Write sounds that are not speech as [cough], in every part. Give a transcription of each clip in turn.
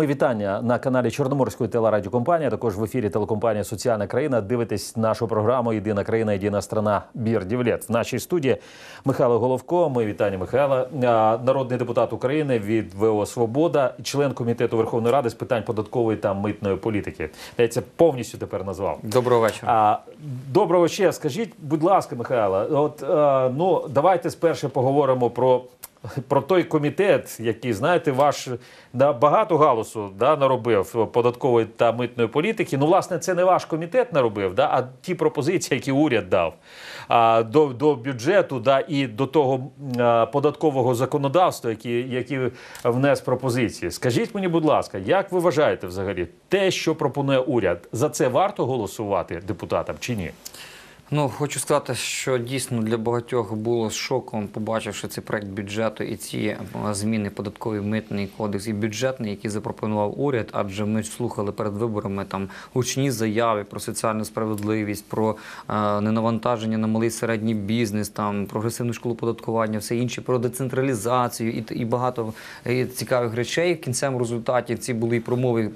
Мої вітання на каналі Чорноморської телерадіокомпанії. Також в ефірі телекомпанія Соціальна країна. Дивитесь нашу програму Єдина країна, єдина страна Бір Дівлет. В нашій студії Михайло Головко. Ми вітання Михайла, народний депутат України від ВО Свобода, член комітету Верховної Ради з питань податкової та митної політики. Я це повністю тепер назвав. Доброго вечора. Доброго ще скажіть, будь ласка, Михайло, от е, ну давайте спершу поговоримо про. [laughs] Про той комітет, який знаєте, ваш да, багато галусу да, наробив податкової та митної політики. Ну, власне, це не ваш комітет наробив, да, а ті пропозиції, які уряд дав а, до, до бюджету, да, і до того а, податкового законодавства, які, які внес пропозиції. Скажіть мені, будь ласка, як ви вважаєте взагалі те, що пропонує уряд, за це варто голосувати депутатам чи ні? Ну хочу сказати, що дійсно для багатьох було шоком, побачивши цей проект бюджету і ці е, зміни податковий митний кодекс і бюджетний, які запропонував уряд. Адже ми слухали перед виборами там гучні заяви про соціальну справедливість, про е, ненавантаження на малий середній бізнес, там прогресивну школу податкування, все інше про децентралізацію і, і багато е, цікавих речей. В кінцевому результаті ці були і промови,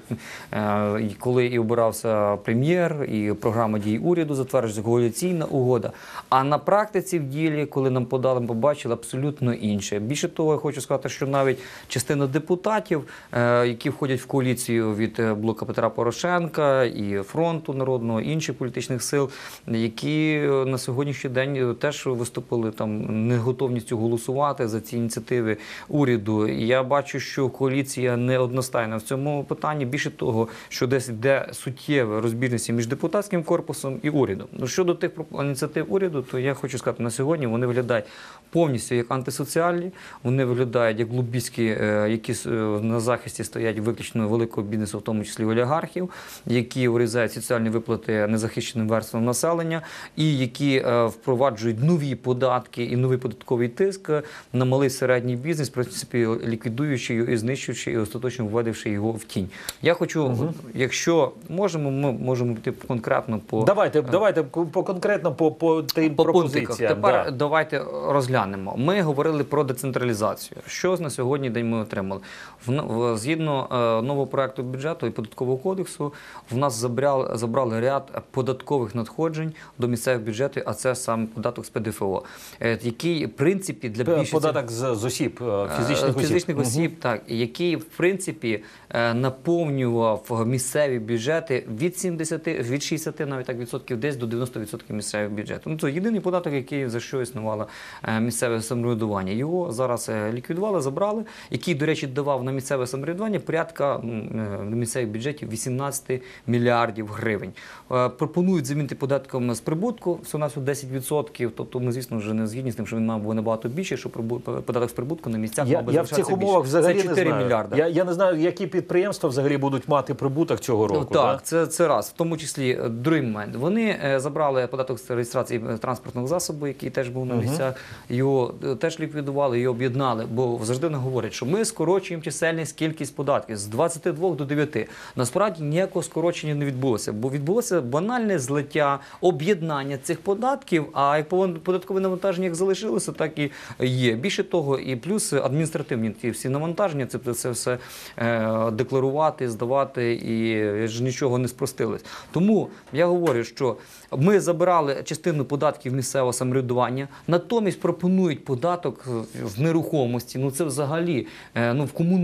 е, коли і обирався прем'єр, і програма дій уряду затверджується коаліційна угода. А на практиці в ділі, коли нам подали, побачили абсолютно інше. Більше того, я хочу сказати, що навіть частина депутатів, е, які входять в коаліцію від е, блока Петра Порошенка і фронту народного, інших політичних сил, які е, на сьогоднішній день теж виступили там неготовністю голосувати за ці ініціативи уряду. Я бачу, що коаліція не одностайна в цьому питанні. Більше того, що десь йде суттєва розбірність між депутатським корпусом і урядом. Ну щодо тих проп- ініціатив уряду, то я хочу сказати на сьогодні вони виглядають повністю як антисоціальні, вони виглядають як лобістські, е, які е, на захисті стоять виключно великого бізнесу, в тому числі олігархів, які урізають соціальні виплати незахищеним верствам населення, і які е, впроваджують нові податки і новий податковий тиск на малий середній бізнес, в принципі, ліквідуючи його і знищуючи і остаточно введивши його в тінь. Я хочу, якщо можемо, ми можемо піти конкретно по Давайте, давайте по конкретно по, по тим по пропозиціям. Тепер да. давайте розглянемо. Ми говорили про децентралізацію. Що на сьогодні день ми отримали? В, в- згідно е, нового проекту бюджету і податкового кодексу, в нас забрали, забрали ряд податкових надходжень до місцевих бюджетів, а це саме податок з ПДФО, е, який в принципі для більшості Податок з, з осіб, е, Е, фізичних осіб. фізичних Мгм. осіб, так, який в принципі е, наповнював місцеві бюджети від 70, від 60 навіть так відсотків, десь до 90 відсотків місцевих бюджетів. Ну це єдиний податок, який за що існувало е, місцеве самоврядування. Його зараз е, ліквідували, забрали, який, до речі, давав на місцеве самоврядування порядка е, на місцевих бюджетів 18 мільярдів гривень. Пропонують замінити податком з прибутку, все у нас 10%. Тобто ми, звісно, вже не згідні з тим, що він мав би набагато більше, що податок з прибутку на місцях Я, мав би я в цих залишатися більше. взагалі це 4 не знаю. мільярди. Я, я не знаю, які підприємства взагалі будуть мати прибуток цього року. Ну, так, це, це раз. В тому числі другий момент. Вони забрали податок з реєстрації е, транспортного засобу, який теж був на місцях. Його е, теж ліквідували, його об'єднали. Бо завжди не говорять, що ми скорочуємо чисельність кількість податків з 22 до 9. Насправді ніякого скорочення не відбулося, бо відбулося банальне злиття, об'єднання цих податків. А як податкове навантаження як залишилося, так і є. Більше того, і плюс адміністративні ті всі навантаження, це, це все е, декларувати, здавати, і ж нічого не спростилось. Тому я говорю, що ми забирали частину податків місцевого самоврядування, натомість пропонують податок в нерухомості. Ну це взагалі е, ну в кому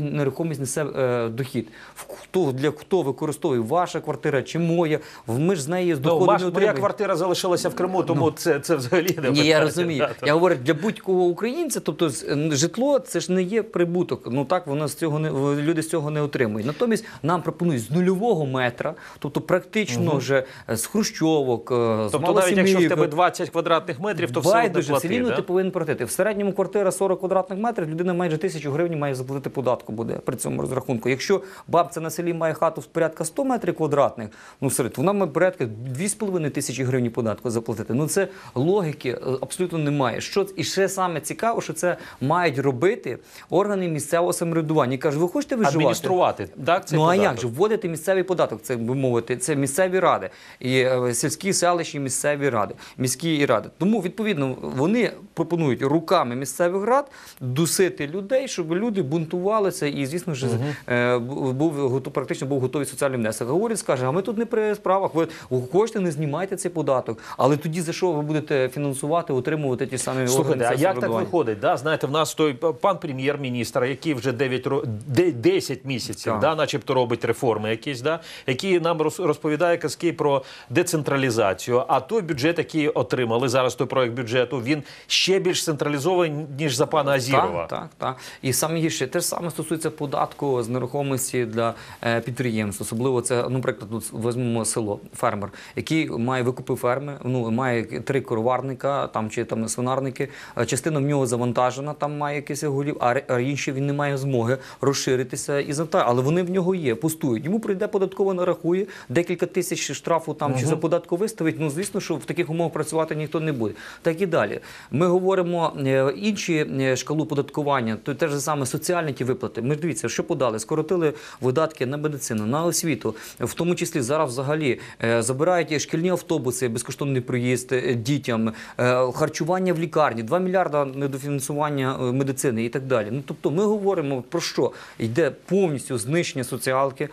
нерухомість, несе е, дохід. В хто для хто використовує ваша квартира чи моя? Ми ж з неї з Ну, доходу ваш, не моя квартира залишилася в Криму, тому це, це взагалі не Ні, я розумію. Да, Я говорю, для будь-кого українця, тобто з- житло це ж не є прибуток. Ну так воно з цього не люди з цього не отримують. Натомість нам пропонують з нульового метра, тобто практично вже е, з хрущовок, е, з Тобто навіть якщо в тебе 20 квадратних метрів, то все одно все рівно Да? ти повинен платити. В середньому квартира 40 квадратних метрів, людина майже тисячу гривень має заплатити податку буде при цьому розрахунку. Якщо бабця на селі має хату в порядка 100 метрів квадратних, ну серед вона має порядка 2,5 тисячі гривень податку заплатити. Ну це логіки е, абсолютно немає. Що і ще саме цікаво, що це мають робити органи місцевого самоврядування. І кажуть, ви хочете виживати? Адмініструвати. Так, цей ну а як же вводити місцевий податок? Це би мовити, це місцеві ради і е, сільські села селищні місцеві ради, міські ради. Тому відповідно вони пропонують руками місцевих рад дусити людей, щоб люди бунтувалися, і звісно ж е, був практично був готовий соціальний внесок. Уряд скаже: а ми тут не при справах. Ви хочете, не знімайте цей податок. Але тоді за що ви будете фінансувати, утримувати ті самі Слухайте, а як так виходить? Да? Знаєте, в нас той пан прем'єр-міністр, який вже 9 10 місяців, Так. да, начебто робить реформи якісь, да? який нам роз- розповідає казки про децентралізацію. А той бюджет, який отримали зараз, той проект бюджету, він ще більш централізований, ніж за пана Азірова. Так, так, так. І саме гірше, те ж саме стосується податку з нерухомості для е, підприємств. Особливо це, ну, наприклад, тут візьмемо село, фермер, який має викупи ферми, ну має три короварника там чи там свинарники. Е, Частина в нього завантажена, там має якийсь голів, а, а інші він не має змоги розширитися і завантажити. Але вони в нього є, пустують. Йому прийде податково нарахує декілька тисяч штрафу там чи за податку виставить. Ну звісно, що в таких умовах працювати ніхто не буде. Так і далі. Ми говоримо е, інші е, шкалу податкування, то те ж саме соціальні ті виплати. Ми дивіться, що подали, скоротили видатки на медицину, на освіту, в тому числі зараз взагалі е, забирають шкільні автобуси, безкоштовний проїзд дітям, харчування в лікарні, 2 мільярда недофінансування медицини і так далі. Ну тобто, ми говоримо про що йде повністю знищення соціалки,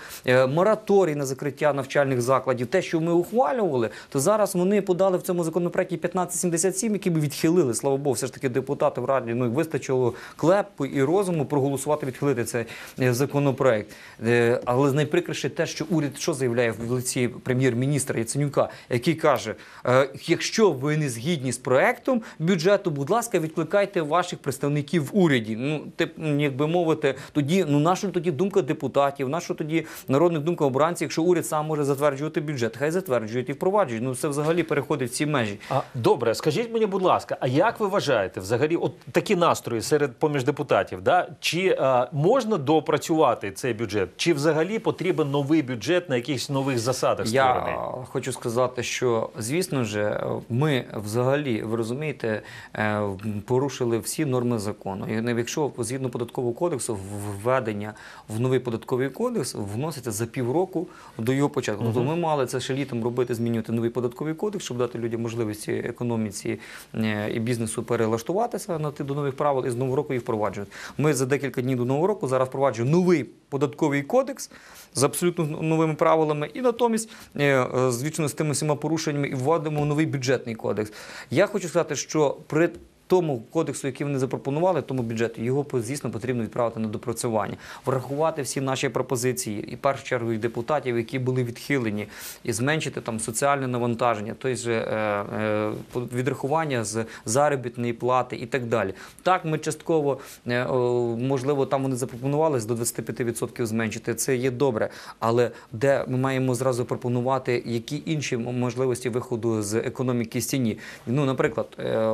мораторій на закриття навчальних закладів. Те, що ми ухвалювали, то зараз вони подали в цьому законопроекті 1577, який ми відхилили. Слава Богу, все ж таки депутати в раді ну вистачило клепу і розуму проголосувати, відхилити цей е, законопроект. Е, Але найприкріше те, що уряд що заявляє в лиці прем'єр-міністра Яценюка, який каже: е, якщо ви не згідні з проектом бюджету, будь ласка, відкликайте ваших представників в уряді. Ну, тип, м, як би мовити, тоді ну наша тоді думка депутатів, наша тоді народних думка обранців, якщо уряд сам може затверджувати бюджет, хай затверджують і впроваджують. Ну це взагалі переходить всі межі. А, добре, скажіть мені, будь ласка, а як ви вважаєте, взагалі, от такі настрої серед поміж депутатів, да? чи е, можна допрацювати цей бюджет, чи взагалі потрібен новий бюджет на якихось нових засадах створений? Я хочу сказати, що звісно ж, ми взагалі, ви розумієте, е, порушили всі норми закону. І не- якщо згідно податкового кодексу введення в новий податковий кодекс вноситься за півроку до його початку. Тобто ми мали це ще літом робити, змінювати новий податковий кодекс, щоб дати людям можливості економіці е, і бізнесу перелаштуватися на до нових правил і з нового року їх впроваджувати. Ми за декілька днів до нового року зараз впроваджуємо новий податковий кодекс з абсолютно новими правилами, і натомість, е, е, звісно, з тими всіма порушеннями і вводимо новий бюджетний кодекс. Я хочу сказати, що при тому кодексу, який вони запропонували, тому бюджету, його звісно потрібно відправити на допрацювання, врахувати всі наші пропозиції, і першу чергу і депутатів, які були відхилені, і зменшити там соціальне навантаження, той же е, е, відрахування з заробітної плати і так далі. Так, ми частково е, можливо там вони запропонували до 25% зменшити. Це є добре, але де ми маємо зразу пропонувати які інші можливості виходу з економіки з тіні. Ну, наприклад, е,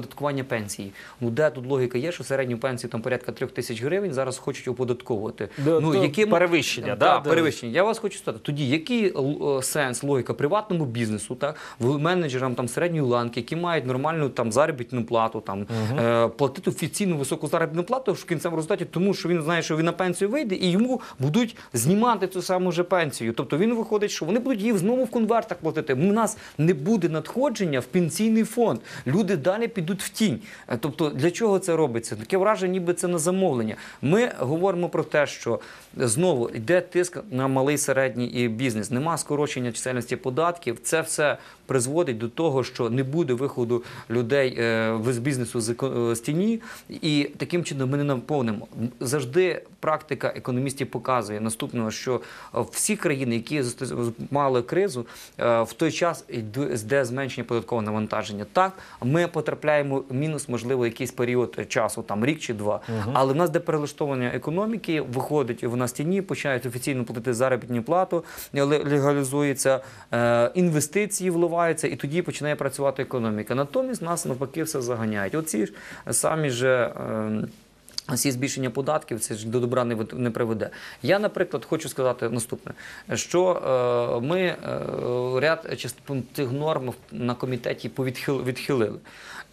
оподаткування пенсії. Ну де тут логіка є, що середню пенсію там порядка трьох тисяч гривень зараз хочуть оподатковувати. Да, ну яким перевищення, да, да, перевищення. Я вас хочу сказати. Тоді який е, сенс, логіка приватному бізнесу, так менеджерам там середньої ланки, які мають нормальну там заробітну плату, там е, платити офіційну високу заробітну плату в кінцевому результаті, тому що він знає, що він на пенсію вийде, і йому будуть знімати цю саму же пенсію. Тобто він виходить, що вони будуть її знову в конвертах платити. У нас не буде надходження в пенсійний фонд. Люди далі підуть в тінь. Е, Тобто, для чого це робиться? Таке враження, ніби це на замовлення. Ми говоримо про те, що знову йде тиск на малий середній бізнес. Нема скорочення чисельності податків. Це все призводить до того, що не буде виходу людей е, з бізнесу е, з тіні, і таким чином ми не наповнимо. Завжди практика економістів показує наступного, що е, всі країни, які мали кризу, е, в той час йде зменшення податкового навантаження. Так, ми потрапляємо в мінус, можливо, якийсь період часу, там рік чи два. Але в нас де перелаштовування економіки, виходить вона з тіні, починають офіційно платити заробітну плату, е, інвестиції вливаються, і тоді починає працювати економіка. Натомість нас навпаки все заганяють. Оці ж самі ж. Всі збільшення податків це ж до добра не не приведе. Я, наприклад, хочу сказати наступне: що е, ми е, ряд частин цих норм на комітеті повідхил- відхилили.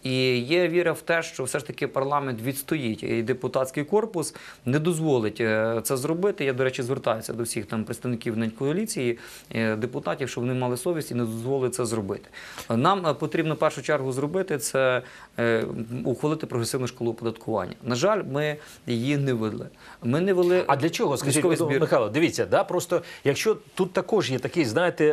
І є віра в те, що все ж таки парламент відстоїть і депутатський корпус не дозволить е, це зробити. Я, до речі, звертаюся до всіх там представників коаліції, е, депутатів, щоб вони мали совість і не дозволили це зробити. Нам е, потрібно в першу чергу зробити це ухвалити прогресивну школу оподаткування. На жаль, ми її не вели. Ми не вели А для чого? Скажіть, ну, збір. Михайло, дивіться, да, просто якщо тут також є такий, знаєте,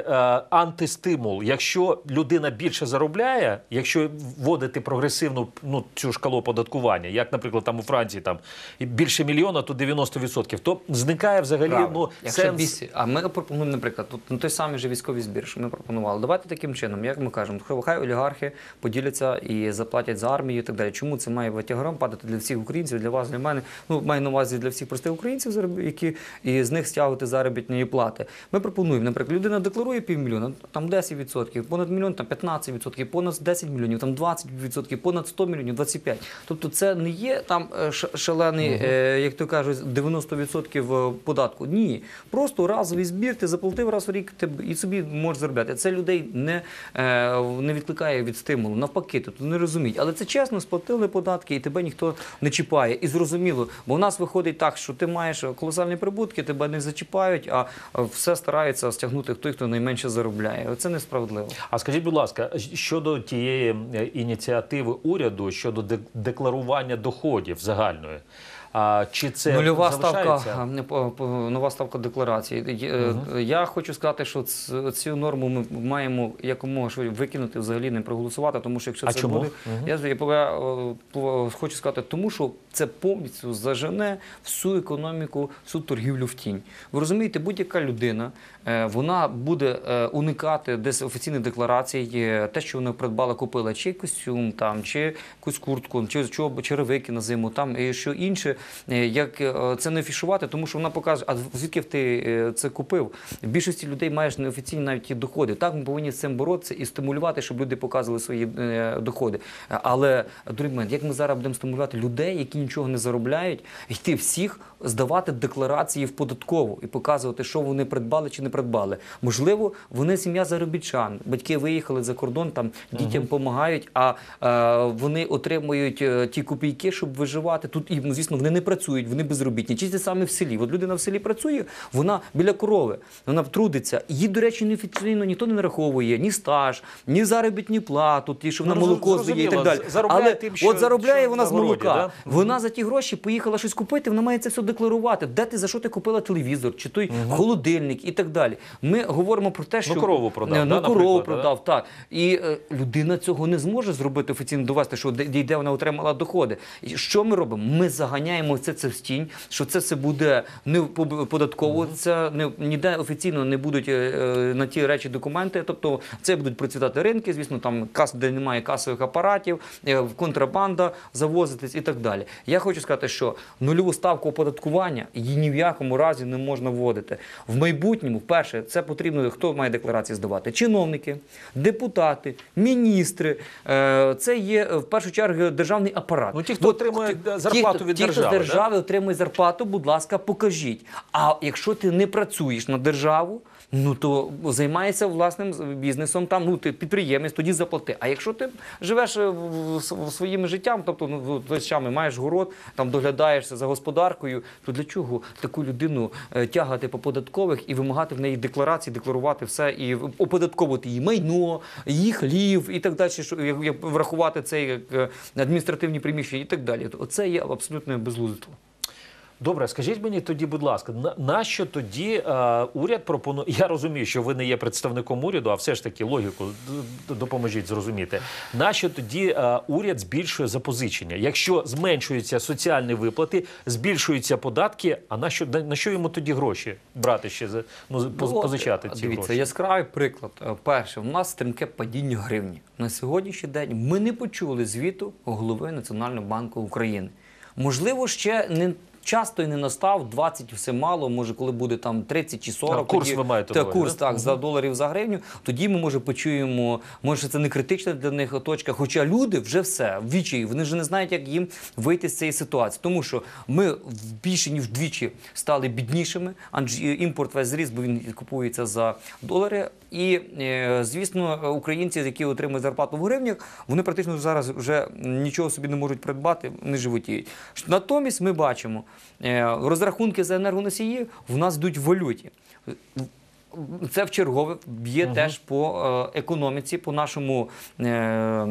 антистимул, якщо людина більше заробляє, якщо вводити прогресивну ну, цю шкалу оподаткування, як, наприклад, там у Франції там більше мільйона, то 90%, то зникає взагалі Правильно. ну, Якщо сенс. більше- а ми пропонуємо, наприклад, тут на той самий же військовий збір, що ми пропонували. Давайте таким чином, як ми кажемо, хай- хай олігархи поділяться і заплатять за армію і так далі. Чому це має витягаром падати для всіх українців, для вас, для мене? Ну маю на увазі для всіх простих українців, які і з них стягувати заробітні плати. Ми пропонуємо, наприклад, людина декларує півмільйона, там 10%, понад мільйон, там 15%, понад 10 мільйонів, там 20%, понад 100 мільйонів, 25%. Тобто це не є там е, шалений, е, як то кажуть, 90% податку. Ні, просто разовий збір, ти заплатив раз в рік ти і собі можеш заробляти. Це людей не, е, не відкликає від стимулу. Навпаки, тут не розуміють. Але це чесно, сплатили податки, і тебе ніхто не чіпає. І зрозуміло, бо в нас виходить так, що ти маєш колосальні прибутки, тебе не зачіпають, а е, все стараються стягнути той, хто найменше заробляє. Це несправедливо. А скажіть, будь ласка, щодо тієї е, ініціативи уряду щодо декларування доходів загальної, а чи це Нульова ставка, нова ставка декларації. Е, Я хочу сказати, що цю норму ми маємо якомога викинути, взагалі не проголосувати, тому що якщо А це чому? буде, я, я, хочу сказати, тому що це повністю зажене всю економіку, всю торгівлю в тінь. Ви розумієте, будь-яка людина е, вона буде уникати десь офіційних декларацій, е, те, що вона придбала, купила, чи костюм, там, чи якусь куртку, чи черевики на зиму, там і що інше, як е, це не афішувати, тому що вона покаже, а звідки ти е, це купив? В більшості людей маєш неофіційні навіть ті доходи. Так ми повинні з цим боротися і стимулювати, щоб люди показували свої е, доходи. Але другий момент, як ми зараз будемо стимулювати людей, які нічого не заробляють, йти всіх здавати декларації в податкову і показувати, що вони придбали чи не придбали. Можливо, вони сім'я заробітчан, батьки виїхали за кордон, там дітям допомагають, а е, вони отримують е, ті копійки, щоб виживати. Тут і ну, звісно, вони не працюють, вони безробітні. Чи це саме в селі? От людина в селі працює, вона біля корови, вона трудиться. Їй, до речі, неофіційно ніхто не нараховує ні стаж, ні заробітні плату, ті, що вона Ну, молоко здає і так далі. заробляє Але тим, що- от заробляє що вона з молока. да? Вона за ті гроші поїхала щось купити, вона має це все декларувати. Де ти за що ти купила телевізор, чи той холодильник і так далі. Ми говоримо про те, що корову продав, Е, да, ну, корову продав, так. І е, людина цього не зможе зробити офіційно довести, що де, де вона отримала доходи. І що ми робимо? Ми заганяємо це, це в стінь, що це все буде не податковуватися, не ніде офіційно не будуть е, е, на ті речі документи. Тобто це будуть процвітати ринки, звісно, там кас, де немає касових апаратів, е, контрабанда завозитись і так далі. Я хочу сказати, що нульову ставку оподаткування її ні в якому разі не можна вводити. В майбутньому, вперше, це потрібно, хто має декларації здавати? Чиновники, депутати, міністри. Це є в першу чергу державний апарат. Ну, ті, хто От отримує, зарплату ті, від хто держави, з держави отримує зарплату, будь ласка, покажіть. А якщо ти не працюєш на державу, ну то займаєшся власним бізнесом, там ну ти підприємець, тоді заплати. А якщо ти живеш е, своїм життям, тобто ну речами маєш город, там доглядаєшся за господаркою, то для чого таку людину е, тягати по податкових і вимагати в неї декларації, декларувати все і оподатковувати її майно, її хлів і так далі, що як- врахувати це як е, адміністративні приміщення і так далі. Оце є абсолютне безглуздство. Добре, скажіть мені тоді, будь ласка, на, нащо тоді е, уряд пропонує? [laughs] Я розумію, що ви не є представником уряду, а все ж таки логіку допоможіть зрозуміти. Нащо тоді е, уряд збільшує запозичення? Якщо зменшуються соціальні виплати, збільшуються податки, а на що на, на що йому тоді гроші брати ще за ну, Ну, позичати ці Дивіться, гроші? яскравий приклад. Е, Перше, у нас стрімке падіння гривні. На сьогоднішній день ми не почули звіту голови Національного банку України. Можливо, ще не час той не настав, 20 все мало, може, коли буде там 30 чи 40. А, курс тоді- ви маєте Та, курс, так, за доларів за гривню. Тоді ми, може, почуємо, може, це не критична для них точка. Хоча люди вже все, вдвічі, вони вже не знають, як їм вийти з цієї ситуації. Тому що ми більше, ніж вдвічі стали біднішими, адже імпорт весь зріс, бо він купується за долари. І, е, звісно, українці, які отримують зарплату в гривнях, вони практично зараз вже нічого собі не можуть придбати, вони животіють. Натомість ми бачимо, розрахунки за енергоносії в нас йдуть в валюті. Це в чергове б'є теж по е, економіці, по нашому е, е,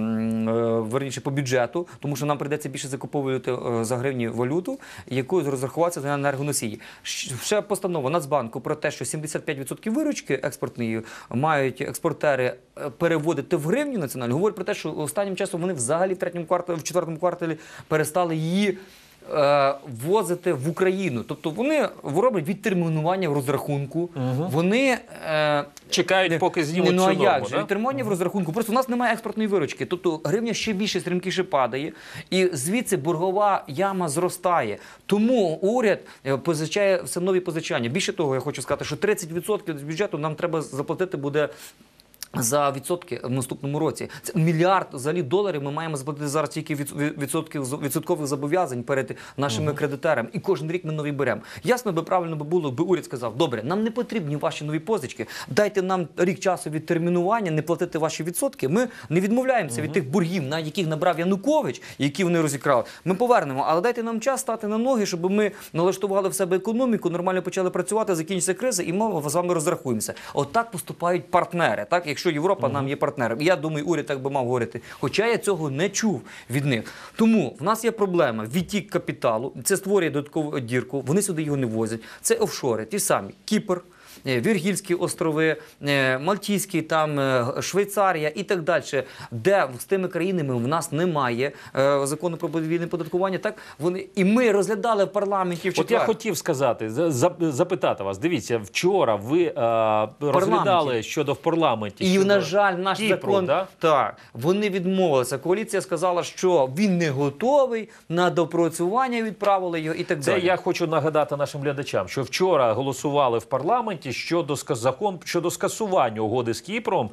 верніше по бюджету, тому що нам прийдеться більше закуповувати е, за гривні валюту, якою розрахуватися за енергоносії. Ще постанова Нацбанку про те, що 75% виручки експортної мають експортери е, переводити в гривню національну. Говорить про те, що останнім часом вони взагалі в третьому кварталі, в четвертому кварталі перестали її е, ввозити в Україну. Тобто вони роблять відтермінування в розрахунку. Вони е, Чекають, поки знімуть ну, цю норму. як же? Відтермінування в розрахунку. Просто у нас немає експортної виручки. Тобто гривня ще більше стрімкіше падає, і звідси боргова яма зростає. Тому уряд е, позичає все нові позичання. Більше того, я хочу сказати, що 30% з бюджету нам треба заплатити буде. За відсотки в наступному році це мільярд взагалі доларів. Ми маємо заплатити зараз тільки від від- відсотків відсоткових зобов'язань перед нашими кредиторами. І кожен рік ми нові беремо. Ясно би правильно би було, би уряд сказав: добре, нам не потрібні ваші нові позички. Дайте нам рік часу відтермінування, не платити ваші відсотки. Ми не відмовляємося від тих боргів, на яких набрав Янукович, які вони розікрали. Ми повернемо, але дайте нам час стати на ноги, щоб ми налаштували в себе економіку, нормально почали працювати, закінчиться криза, і ми з вами розрахуємося. Отак поступають партнери. Так, якщо Європа нам є партнером, і я думаю, уряд так би мав говорити. Хоча я цього не чув від них. Тому в нас є проблема відтік капіталу. Це створює додаткову дірку. Вони сюди його не возять. Це офшори, ті самі Кіпр. Е, Віргільські острови, е, Мальтійські, там е, Швейцарія і так далі, де з тими країнами в нас немає закону про подвійне податкування. Так вони і ми розглядали в парламенті в От я хотів сказати, за- за- запитати вас. Дивіться, вчора ви е, розглядали щодо в парламенті. І, щодо на жаль, наш Кіпру, закон да? так вони відмовилися. Коаліція сказала, що він не готовий на допрацювання. Відправили його і так Це далі. я хочу нагадати нашим глядачам, що вчора голосували в парламенті щодо закон щодо скасування угоди з Кіпром.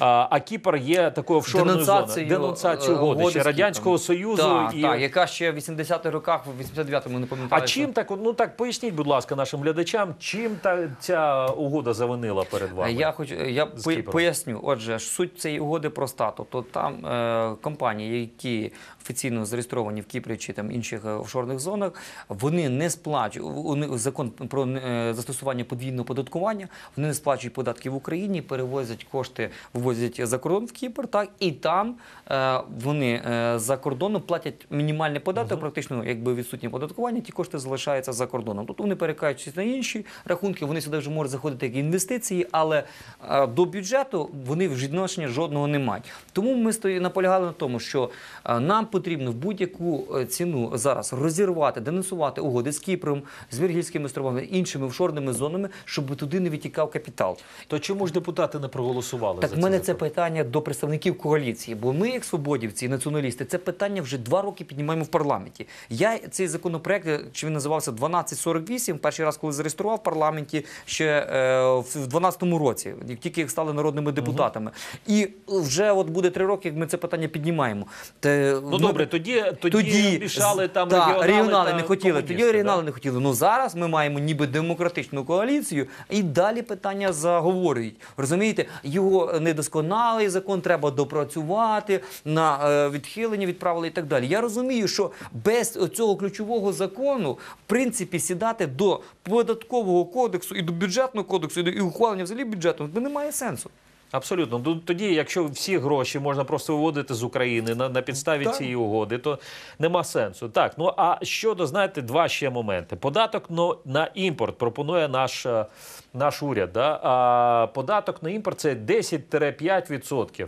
А, Кіпр є такою офшорною зоною. Денонсацію, Денонсацію е, ще радянського союзу Так, і так, яка ще в 80-х роках, в 89-му не пам'ятаю. а чим так ну так поясніть, будь ласка, нашим глядачам, чим та ця угода завинила перед вами? Я хочу я поясню. Отже, суть цієї угоди проста. Тобто там е, компанії, які офіційно зареєстровані в Кіпрі чи там інших е, офшорних зонах, вони не сплачують у них закон про застосування подвійного податкування. Вони не сплачують податки в Україні, перевозять кошти, вивозять за кордон в Кіпр, так і там е, вони е, за кордоном платять мінімальний податок, практично якби відсутнє податкування, ті кошти залишаються за кордоном. Тобто вони перекачують на інші рахунки, вони сюди вже можуть заходити як інвестиції, але е, до бюджету вони відношення жодного не мають. Тому ми стої наполягали на тому, що е, нам потрібно в будь-яку е, ціну зараз розірвати, денонсувати угоди з Кіпром, з Віргільськими островами, іншими офшорними зонами, щоб туди не відтікав капітал. То чому ж депутати не проголосували? Так за в мене це питання до представників коаліції, бо ми, як свободівці, і націоналісти, це питання вже два роки піднімаємо в парламенті. Я цей законопроект, чи він називався 1248, перший раз, коли зареєстрував в парламенті ще е, в 12-му році, як тільки стали народними депутатами. І вже от буде три роки, як ми це питання піднімаємо. Те, Ну ми- добре, тоді тоді, мішали там та, регіонали, регіонали та не хотіли. Тоді регіонали да? не хотіли. Ну зараз ми маємо ніби демократичну коаліцію, і далі питання заговорюють. Розумієте, його недосконалий закон треба допрацювати на е, відхилення відправили і так далі. Я розумію, що без цього ключового закону, в принципі, сідати до податкового кодексу і до бюджетного кодексу, і до і ухвалення взагалі бюджету немає сенсу. Абсолютно. Ну, Тоді, якщо всі гроші можна просто виводити з України на, на підставі Так. цієї угоди, то нема сенсу. Так, ну а щодо, знаєте, два ще моменти. Податок ну, на імпорт пропонує наш, е, наш уряд. Да? А податок на імпорт це 10-5%.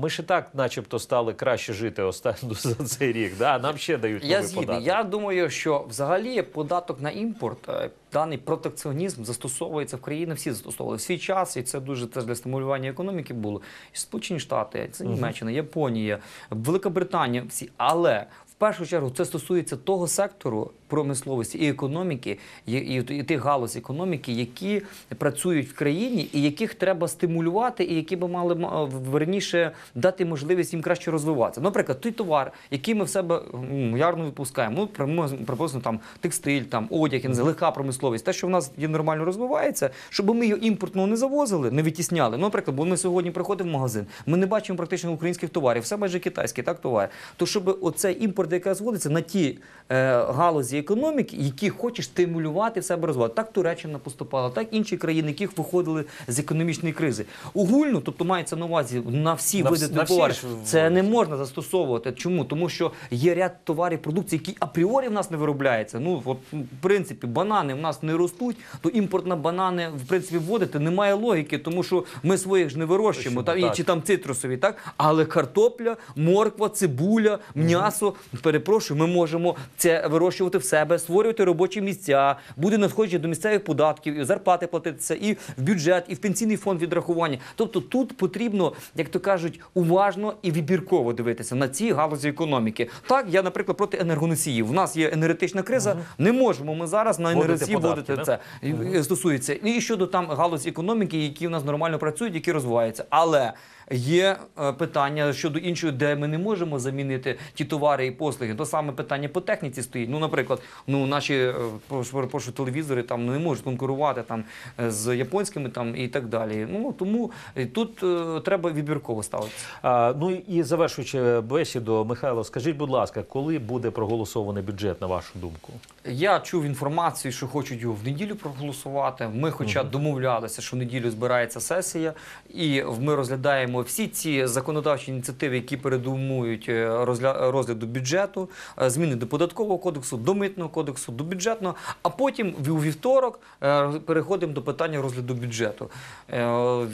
Ми ж і так, начебто, стали краще жити останню за цей рік. Да? Нам ще дають Я згідний. податок. Я думаю, що взагалі податок на імпорт, е, даний протекціонізм застосовується в країни. Всі застосовували в свій час, і це дуже теж для стимулювання економіки було. І Сполучені Штати, це Німеччина, Японія, Велика Британія, всі. Але першу чергу це стосується того сектору промисловості і економіки, і, і, і тих галузей економіки, які працюють в країні, і яких треба стимулювати, і які би мали м, верніше дати можливість їм краще розвиватися. Наприклад, той товар, який ми в себе ярно випускаємо, ну приблизно там текстиль, там одяг, легка промисловість, те, що в нас є нормально розвивається, щоб ми його імпортно не завозили, не витісняли. Ну, наприклад, бо ми сьогодні приходимо в магазин, ми не бачимо практично українських товарів, все майже китайські, так товари. То щоб оцей імпорт, який зводиться на ті е, галузі економіки, які хочеш стимулювати в себе розвивати. Так Туреччина поступала, так інші країни, які виходили з економічної кризи. Огульно, тобто мається на увазі на всі На види на товарів. Це не можна застосовувати. Чому? Тому що є ряд товарів продукції, які апріорі в нас не виробляються. Ну от в принципі банани в нас не ростуть, то імпорт на банани в принципі вводити немає логіки, тому що ми своїх ж не вирощуємо, Точно, там, так. чи там цитрусові, так але картопля, морква, цибуля, м'ясо. Перепрошую, ми можемо це вирощувати в себе, створювати робочі місця, буде надходження до місцевих податків, і зарплати платитися, і в бюджет, і в пенсійний фонд відрахування. Тобто тут потрібно, як то кажуть, уважно і вибірково дивитися на ці галузі економіки. Так, я, наприклад, проти енергоносіїв. У нас є енергетична криза. Не можемо ми зараз на Вводити енергоносії вводити це. І стосується і щодо там галузі економіки, які у нас нормально працюють, які розвиваються. Але є е, питання щодо іншої, де ми не можемо замінити ті товари і послуги. То саме питання по техніці стоїть. Ну, наприклад, ну наші е, прошу, телевізори там не можуть конкурувати там е, з японськими там і так далі. Ну тому тут е, треба вибірково ставитися. А, ну і завершуючи бесіду, Михайло, скажіть, будь ласка, коли буде проголосований бюджет, на вашу думку? Я чув інформацію, що хочуть його в неділю проголосувати. Ми, хоча домовлялися, що в неділю збирається сесія, і ми розглядаємо всі ці законодавчі ініціативи, які передумують е, розгляду бюджету, е, зміни до податкового кодексу, до митного кодексу, до бюджетного. А потім в- вівторок е, переходимо до питання розгляду бюджету.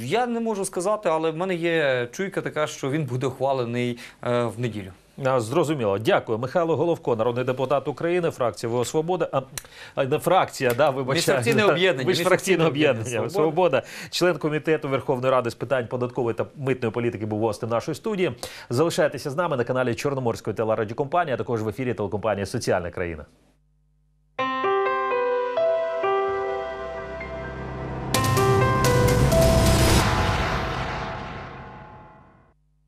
Я не можу сказати, але в мене є чуйка така, що він буде ухвалений в неділю. Зрозуміло. Дякую. Михайло Головко, народний депутат України, фракція ВО Свобода. А, а, не фракція, да, вибачаю. Міжфракційне [laughs] об'єднання, Міжфракційне об'єднання. об'єднання Свобода. Член комітету Верховної Ради з питань податкової та митної політики був гостем нашої студії. Залишайтеся з нами на каналі Чорноморської телерадіокомпанії, а також в ефірі телекомпанії Соціальна країна.